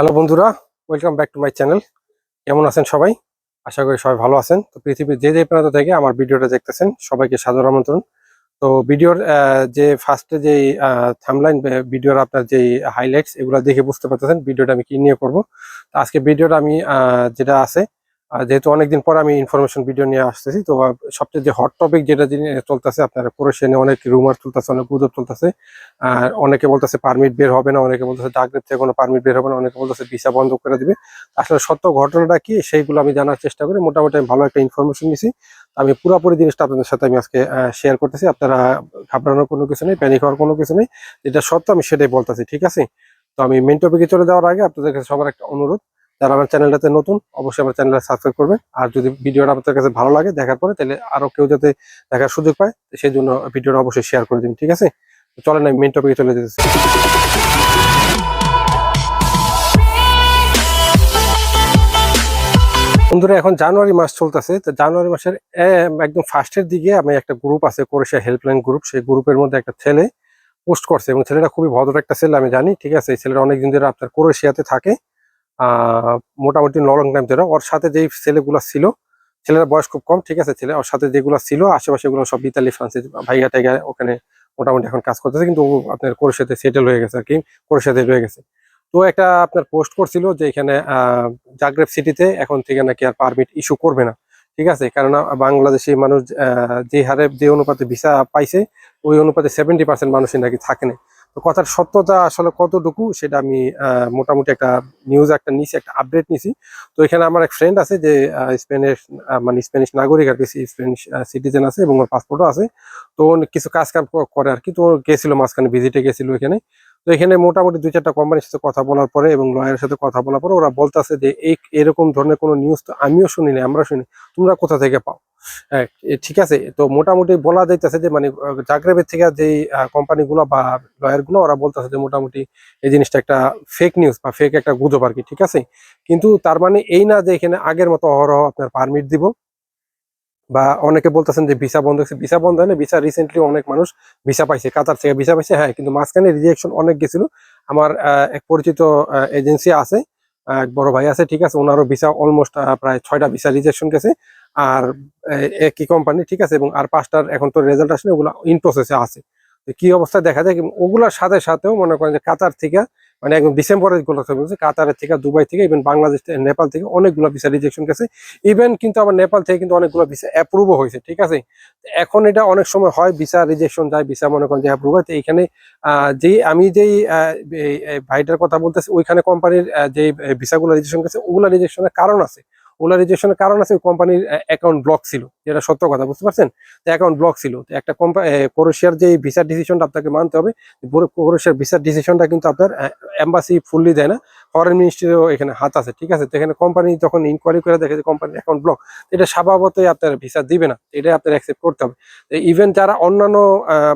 Hello বন্ধুরা welcome back to my channel কেমন আছেন সবাই? আশা করি সবাই ভালো আছেন। তো পৃথিবীর যে যে প্রান্ত থেকে আমার ভিডিওটা দেখতেছেন, সবাইকে সাদর আমন্ত্রণ। তো ভিডিওর যে ফার্স্টে যে থামলাইন ভিডিওর আপনার যে হাইলাইটস এগুলো দেখে বুঝতে পারতেছেন ভিডিওটা আমি কি নিয়ে করব। তো আজকে ভিডিওটা আমি যেটা আছে যেহেতু অনেকদিন পর আমি ইনফরমেশন ভিডিও নিয়ে আসতেছি, তো সবচেয়ে যে হট টপিক যেটা চলতেছে আপনার কোরেশনে অনেক রুমার চলতেছে, অনেক গুজব চলতেছে। আর অনেকে বলতেছে পারমিট বের হবে না, অনেকে বলতেছে ডাকরেপ থেকে কোনো পারমিট বের হবে না, অনেকে বলতেছে ভিসা বন্ধ করে দিবে। আসলে সত্য ঘটনাটা কি, সেইগুলো আমি জানার চেষ্টা করি। মোটামুটি আমি ভালো একটা ইনফরমেশন নিছি। আমি পুরোপুরি জিনিসটা আপনাদের সাথে আমি আজকে শেয়ার করতেছি। আপনারা ঘাবড়ানোর কোনো কিছু নেই প্যানিক হওয়ার কোনো কিছু নেই। যেটা সত্য আমি সেটাই বলতেছি, ঠিক আছে? তো আমি মেন টপিকে চলে যাওয়ার আগে আপনাদের কাছে সবার একটা অনুরোধ। যারা আমার চ্যানেলটাতে নতুন, অবশ্যই আমার চ্যানেলটা সাবস্ক্রাইব করবেন। আর যদি ভিডিওটা আপনাদের কাছে ভালো লাগে দেখার পরে, তাহলে আরও কেউ যাতে দেখার সুযোগ পায় সেই জন্য ভিডিওটা অবশ্যই শেয়ার করে দিন ঠিক আছে? চলেন, আমি মেন টপিকে চলে যেতেছি। বন্ধুরা, এখন জানুয়ারি মাস চলতেছে, তো জানুয়ারি মাসের একদম ফার্স্টের দিকে আমি একটা গ্রুপ আছে কোরেশিয়া হেল্পলাইন গ্রুপ সেই গ্রুপের মধ্যে একটা ছেলে পোস্ট করছে, এবং ছেলেটা খুবই ভদ্র একটা ছেলে, আমি জানি, ঠিক আছে? এই ছেলেটা অনেকদিন ধরে আপনার কোরেশিয়াতে থাকে। মোটামুটি লং টাইম ধরে ওর সাথে যেই ছেলেগুলো ছিল, ছেলের বয়স খুব কম, ঠিক আছে? ছেলে, ওর সাথে যেগুলো ছিল আশেপাশে গুলো সব ইতালি ফ্রান্সের ভাইয়া টাইগা ওখানে মোটামুটি এখন কাজ করতেছে। কিন্তু আপনার কোরেশিয়াতে সেটেল হয়ে গেছে আর কি কোরেশিয়াতে রয়ে গেছে। তো একটা আপনার পোস্ট করছিল যে এখানে জাগ্রেব সিটিতে এখন থেকে নাকি আর পারমিট ইস্যু করবে না, ঠিক আছে? কারণ বাংলাদেশি মানুষ যে হারে যে অনুপাতে ভিসা পাইছে, ওই অনুপাতে সেভেন্টি পার্সেন্ট মানুষই নাকি থাকে না। তো কথার সত্যতা আসলে কতটুকু সেটা আমি মোটামুটি একটা নিউজ একটা নিছি একটা আপডেট নিছি। তো এখানে আমার এক ফ্রেন্ড আছে যে আহ, স্পেনের মানে স্প্যানিশ নাগরিক আর কি স্প্যানিশ সিটিজেন আছে এবং ওর পাসপোর্টও আছে। তো কিছু কাজ কাম করে আর কি তো গেছিল মাঝখানে ভিজিটে গেছিল এখানে। তো এখানে মোটামুটি দুই চারটা কোম্পানির সাথে কথা বলার পরে এবং লয়ারের সাথে কথা বলার পরে ওরা বলতেছে যে এই এরকম ধরনের কোনো নিউজ তো আমিও শুনি না আমরা শুনি তোমরা কোথা থেকে পাও? ঠিক আছে। তো মোটামুটি বলা যাইতেছে যে মানে জাগরেবের থেকে যেই কোম্পানিগুলো বা লয়ারগুলো ওরা বলতেছে যে, মোটামুটি এই জিনিসটা একটা ফেক নিউজ বা ফেক একটা গুজব আর কি ঠিক আছে? কিন্তু তার মানে এই না যে, এখানে আগের মতো অহরহ আপনার পারমিট দিব বা অনেকে বলতেছেন যে ভিসা বন্ধ হয়েছে। ভিসা বন্ধ হয় ভিসা রিসেন্টলি অনেক মানুষ ভিসা পাইছে, কাতার থেকে ভিসা পাইছে। হ্যাঁ কিন্তু মাঝখানে রিজেকশন অনেক গেছিল। আমার এক পরিচিত এজেন্সি আছে এক বড় ভাই আছে, ঠিক আছে? ওনারও ভিসা অলমোস্ট প্রায় ছয়টা ভিসা রিজেকশন গেছে। আর একই কোম্পানি ঠিক আছে? এবং আর পাঁচটার এখন তো রেজাল্ট আসলে ওগুলো ইন প্রসেসে আছে। কি অবস্থায় দেখা যায় ওগুলোর সাথে সাথেও মনে করেন যে কাতার থেকে মানে একদম ডিসেম্বরের কথা বলছে কাতারের থেকে, দুবাই থেকে ইভেন বাংলাদেশ থেকে, নেপাল থেকে অনেকগুলো ভিসা রিজেকশন গেছে। ইভেন কিন্তু আবার নেপাল থেকে কিন্তু অনেকগুলো ভিসা অ্যাপ্রুভও হয়েছে, ঠিক আছে? এখন এটা অনেক সময় হয় ভিসা রিজেকশন যায় ভিসা মনে করেন যে অ্যাপ্রুভ হয়। তো এইখানে যেই, আমি যেই ভাইটার কথা বলতেছি, ওইখানে কোম্পানির যে ভিসাগুলো রিজেকশন গেছে, ওগুলো রিজেকশনের কারণ আছে। ওগুলো রিজেকশনের কারণ আছে কোম্পানির অ্যাকাউন্ট ব্লক ছিল। যেটা সত্য কথা, বুঝতে পারছেন? তো অ্যাকাউন্ট ব্লক ছিল। তো একটা কোম্পানি যে ভিসার ডিসিশনটা আপনাকে মানতে হবে ক্রোয়েশিয়ার ভিসার ডিসিশনটা কিন্তু আপনার এম্বাসি ফুললি দেয় না। ফরেন মিনিস্ট্রিরও এখানে হাত আছে, ঠিক আছে? তো এখানে কোম্পানি যখন ইনকোয়ারি করে দেখে যে কোম্পানির অ্যাকাউন্ট ব্লক এটা স্বভাবতই আপনার ভিসা দিবে না এটা আপনার অ্যাকসেপ্ট করতে হবে। ইভেন যারা অন্যান্য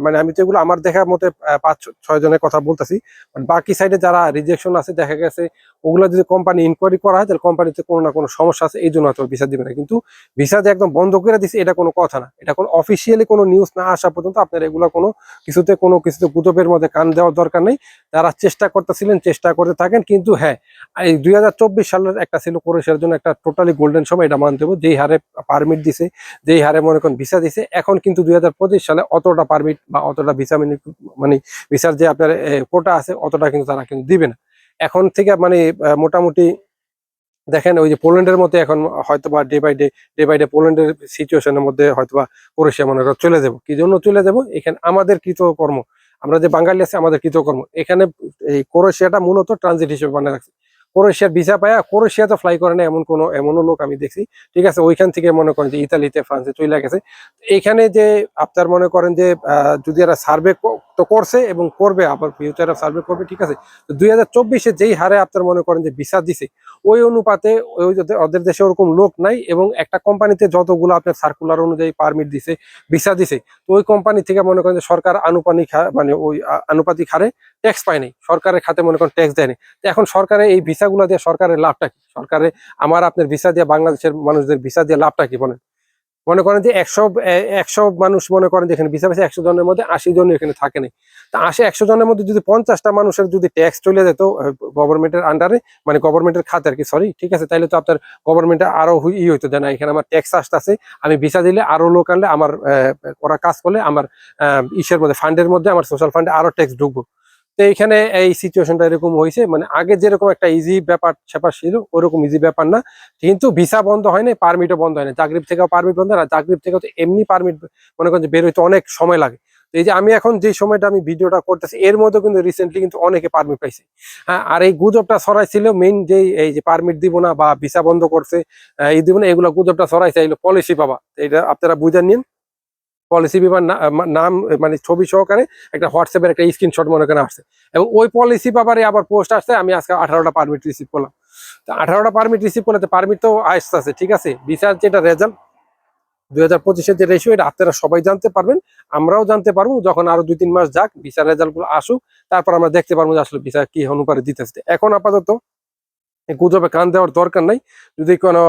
মানে আমি তো এগুলো আমার দেখার মতে পাঁচ, ছয় জনের কথা বলতেছি বাকি সাইডে যারা রিজেকশন আছে, দেখা গেছে ওগুলো যদি কোম্পানি ইনকোয়ারি করা হয়, তাহলে কোম্পানিতে কোনো না কোনো সমস্যা আছে, এই জন্য হয়তো ভিসা দিবে না। কিন্তু ভিসা যে একদম বন্ধ করে দিছে, এটা কোনো কথা না। এটা কোনো অফিসিয়ালি কোনো নিউজ না আসা পর্যন্ত আপনার এগুলো কোনো কিছুতে কোনো কিছুতে গুজবের মধ্যে কান দেওয়ার দরকার নেই। তারা চেষ্টা করতেছিলেন, চেষ্টা করতে থাকেন, কিন্তু হ্যাঁ এই দুই হাজার চব্বিশ সালের একটা ছিল ক্রোয়েশিয়ার জন্য একটা টোটালি গোল্ডেন সময়, এটা মানতে হবে। যেই হারে পারমিট দিছে, যেই হারে মনে করেন ভিসা দিছে, এখন কিন্তু দুই হাজার পঁচিশ সালে অতটা পারমিট বা অতটা ভিসা মানে ভিসার যে আপনার কোটা আছে, অতটা কিন্তু তারা কিন্তু দিবে না। এখন থেকে মানে মোটামুটি দেখেন ওই যে পোল্যান্ডের মধ্যে এখন হয়তোবা day by day day by day পোল্যান্ডের সিচুয়েশনের মধ্যে হয়তোবা ক্রোয়েশিয়া মনে করো চলে যাব। কি জন্য চলে যাব? এখানে আমাদের কৃতকর্ম আমরা যে বাঙালি আছে আমাদের কৃতকর্ম। এখানে এই ক্রোয়েশিয়াটা মূলত ট্রানজিট হিসেবে বানিয়ে রাখছে। ক্রোয়েশিয়ার ভিসা পায়া ক্রোয়েশিয়াতে ফ্লাই করে না, এমন কোনো, এমনও লোক আমি দেখছি। ঠিক আছে, ওইখান থেকে মনে করেন যে ইতালিতে, ফ্রান্সে চলে গেছে। এখানে যে আপনার মনে করেন যে যদি এরা সার্ভে তো করছে এবং করবে, আবার ফিউচারে সার্ভে করবে, ঠিক আছে? দুই হাজার চব্বিশে যেই হারে আপনার মনে করেন যে ভিসা দিছে, ওই অনুপাতে ওই ওদের- দেশে ওরকম লোক নাই এবং একটা কোম্পানিতে যতগুলো আপনার সার্কুলার অনুযায়ী পারমিট দিছে, ভিসা দিছে, তো ওই কোম্পানি থেকে মনে করেন যে সরকার আনুপানিক মানে ওই আনুপাতিক হারে ট্যাক্স পায় নাই সরকারের খাতে মনে করেন ট্যাক্স দেয়নি। তো এখন সরকারের এই ভিসাগুলো দিয়ে সরকারের লাভটা কি? সরকারে আমার আপনার ভিসা দিয়ে বাংলাদেশের মানুষদের ভিসা দিয়ে লাভটা কি বলেন? মনে করেন যে একশো একশো মানুষ মনে করেন যে এখানে ভিসা পাইছে একশো জনের মধ্যে আশি জন এখানে থাকে নাই তা আশি, একশো জনের মধ্যে যদি পঞ্চাশটা মানুষের যদি ট্যাক্স চলে যেত গভর্নমেন্টের আন্ডারে মানে গভর্নমেন্টের খাতে আর কি সরি ঠিক আছে, তাইলে তো আপনার গভর্নমেন্টে আরও ই হইতো না, এখানে আমার ট্যাক্স আসতেছে, আমি ভিসা দিলে আরও লোক আনলে আমার ওরা কাজ করলে আমার ইসের মধ্যে ফান্ডের মধ্যে আমার সোশ্যাল ফান্ডে আরও ট্যাক্স ঢুকবো। তো এইখানে এই সিচুয়েশনটা এরকম হয়েছে মানে আগে যেরকম একটা ইজি ব্যাপার স্যাপার ছিল, ওরকম ইজি ব্যাপার না। কিন্তু ভিসা বন্ধ হয় না পারমিটও বন্ধ হয় না জাগরিব থেকেও পারমিট বন্ধ না জাগরিব থেকেও তো এমনি পারমিট মনে করেন বের হইতে অনেক সময় লাগে। এই যে আমি এখন যে সময়টা আমি ভিডিওটা করতেছি, এর মধ্যে কিন্তু রিসেন্টলি কিন্তু অনেকে পারমিট পাইছে। হ্যাঁ আর এই গুজবটা ছড়াইছিল মেইন যে এই যে পারমিট দিব না বা ভিসা বন্ধ করছে এই দিব না, এগুলো গুজবটা ছড়াইছে এগুলো পলিসি পাবা এটা আপনারা বুঝে নিন। পলিসি বিমার নাম মানে ছবি সহকারে একটা হোয়াটসঅ্যাপের একটা স্ক্রিনশট মনে করেন আসছে। এবং ওই পলিসি পাবারে আবার পোস্ট আসছে, আমি আজকে আঠারোটা পারমিট রিসিভ করলাম। তো আঠারোটা পারমিট রিসিভ করলে তো পারমিট তো আসতে আছে ঠিক আছে? ভিসার যেটা রেজাল্ট দুই হাজার পঁচিশের যে রেশিও এটা আপনারা সবাই জানতে পারবেন, আমরাও জানতে পারব, যখন আরও দুই তিন মাস যাক ভিসার রেজাল্টগুলো আসুক, তারপর আমরা দেখতে পারব যে আসলে ভিসা কি অনুপাতে দিতেছে। এখন আপাতত গুজবে কান দেওয়ার দরকার নাই। যদি কোনো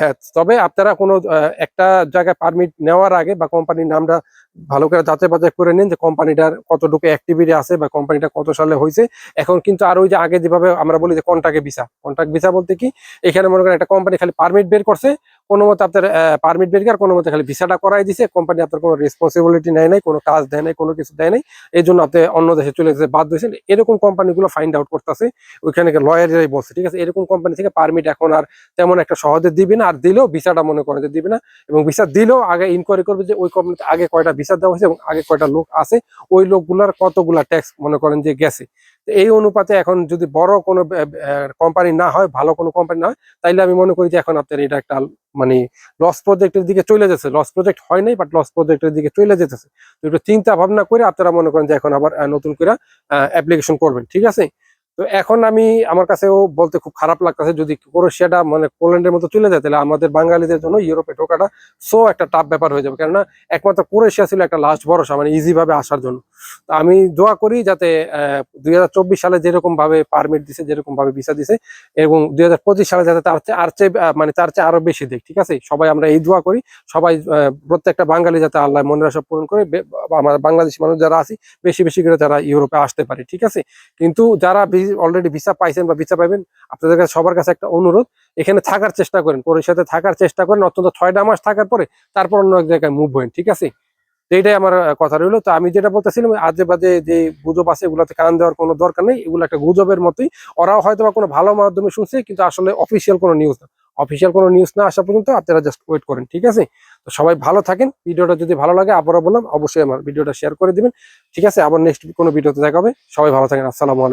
হ্যাঁ তবে আপনারা কোনো একটা জায়গায় পারমিট নেওয়ার আগে বা কোম্পানির নামটা ভালো করে যাচাই বাছাই করে নিন যে কোম্পানিটার কতটুকু অ্যাক্টিভিটি আছে বা কোম্পানিটা কত সালে হয়েছে। এখন কিন্তু আর ওই যে আগে যেভাবে আমরা বলি যে কন্ট্রাক্টে ভিসা কন্ট্রাক্ট ভিসা বলতে কি? এখানে মনে করেন একটা কোম্পানি খালি পারমিট বের করছে, কোনো মতে আপনার পারমিট বের করে কোনো মতে খালি ভিসাটা করাই দিছে। কোম্পানি আপনার কোনো রেসপন্সিবিলিটি নেয় নাই, কোনো কাজ দেয় নাই, কোনো কিছু দেয় নাই। এই জন্য আপনি অন্য দেশে চলে যেতে বাধ্য হয়েছেন এরকম কোম্পানিগুলো ফাইন্ড আউট করতেছে, ওইখানে লয়াররাই বলছে, ঠিক আছে? এরকম কোম্পানি থেকে পারমিট এখন আর তেমন একটা সহজে দিবে না, আর দিলেও ভিসাটা মনে করে যে দিবে না। এবং ভিসা দিলেও আগে ইনকোয়ারি করবে যে ওই কোম্পানিতে আগে কয়টা দেওয়া হয়েছে এবং আগে কয়টা লোক আছে, ওই লোকগুলার কতগুলা ট্যাক্স মনে করেন যে গেছে। এই অনুপাতে এখন যদি বড় কোনো কোম্পানি না হয়, ভালো কোনো কোম্পানি না হয়, তাইলে আমি মনে করি যে এখন আপনার এটা একটা মানে লস প্রজেক্টের দিকে চলে যাচ্ছে। লস প্রজেক্ট হয় নাই বাট লস প্রজেক্টের দিকে চলে যেতেছে। তো একটু চিন্তা ভাবনা করে আপনারা মনে করেন যে এখন আবার নতুন করে অ্যাপ্লিকেশন করবেন, ঠিক আছে? তো এখন আমি আমার কাছেও বলতে খুব খারাপ লাগতেছে, যদি ক্রোয়েশিয়াটা মানে পোল্যান্ডের মতো চলে যায়, তাহলে আমাদের বাঙালিদের জন্য ইউরোপে ঢোকাটা সো একটা টাফ ব্যাপার হয়ে যাবে। কেননা একমাত্র ক্রোয়েশিয়া ছিল একটা লাস্ট ভরসা মানে ইজিভাবে আসার জন্য। তো আমি দোয়া করি যাতে দুই হাজার চব্বিশ সালে যেরকম ভাবে পারমিট দিছে, যেরকম ভাবে ভিসা দিছে, এবং দুই হাজার পঁচিশ সালে যাতে তার চেয়ে, আর চেয়ে মানে তার চেয়ে আরও বেশি দেখ, ঠিক আছে? সবাই আমরা এই দোয়া করি, সবাই প্রত্যেকটা বাঙালি যাতে আল্লাহ মনের আশা পূরণ করে আমার বাংলাদেশি মানুষ যারা আছি, বেশি বেশি করে তারা ইউরোপে আসতে পারে, ঠিক আছে? কিন্তু যারা অলরেডি ভিসা পাইছেন বা ভিসা পাইবেন, আপনাদের কাছে সবার কাছে একটা অনুরোধ, এখানে থাকার চেষ্টা করেন পরিষদে থাকার চেষ্টা করেন অন্তত ছয়টা মাস থাকার পরে তারপর অন্য এক জায়গায় মুভ হন ঠিক আছে? এইটাই আমার কথা রইল। তো আমি যেটা বলতেছিলাম, আজে বাজে যে গুজব আছে, এগুলোতে কান দেওয়ার কোনো দরকার নেই, এগুলো একটা গুজবের মতোই। ওরাও হয়তো বা কোনো ভালো মাধ্যমে শুনছে, কিন্তু আসলে অফিসিয়াল কোনো নিউজ না। অফিসিয়াল কোনো নিউজ না আসা পর্যন্ত আপনারা জাস্ট ওয়েট করেন, ঠিক আছে? তো সবাই ভালো থাকেন। ভিডিওটা যদি ভালো লাগে, আবারও বললাম, অবশ্যই আমার ভিডিওটা শেয়ার করে দিবেন, ঠিক আছে? আবার নেক্সট কোনো ভিডিওতে দেখা হবে। সবাই ভালো থাকেন, আসসালামু আলাইকুম।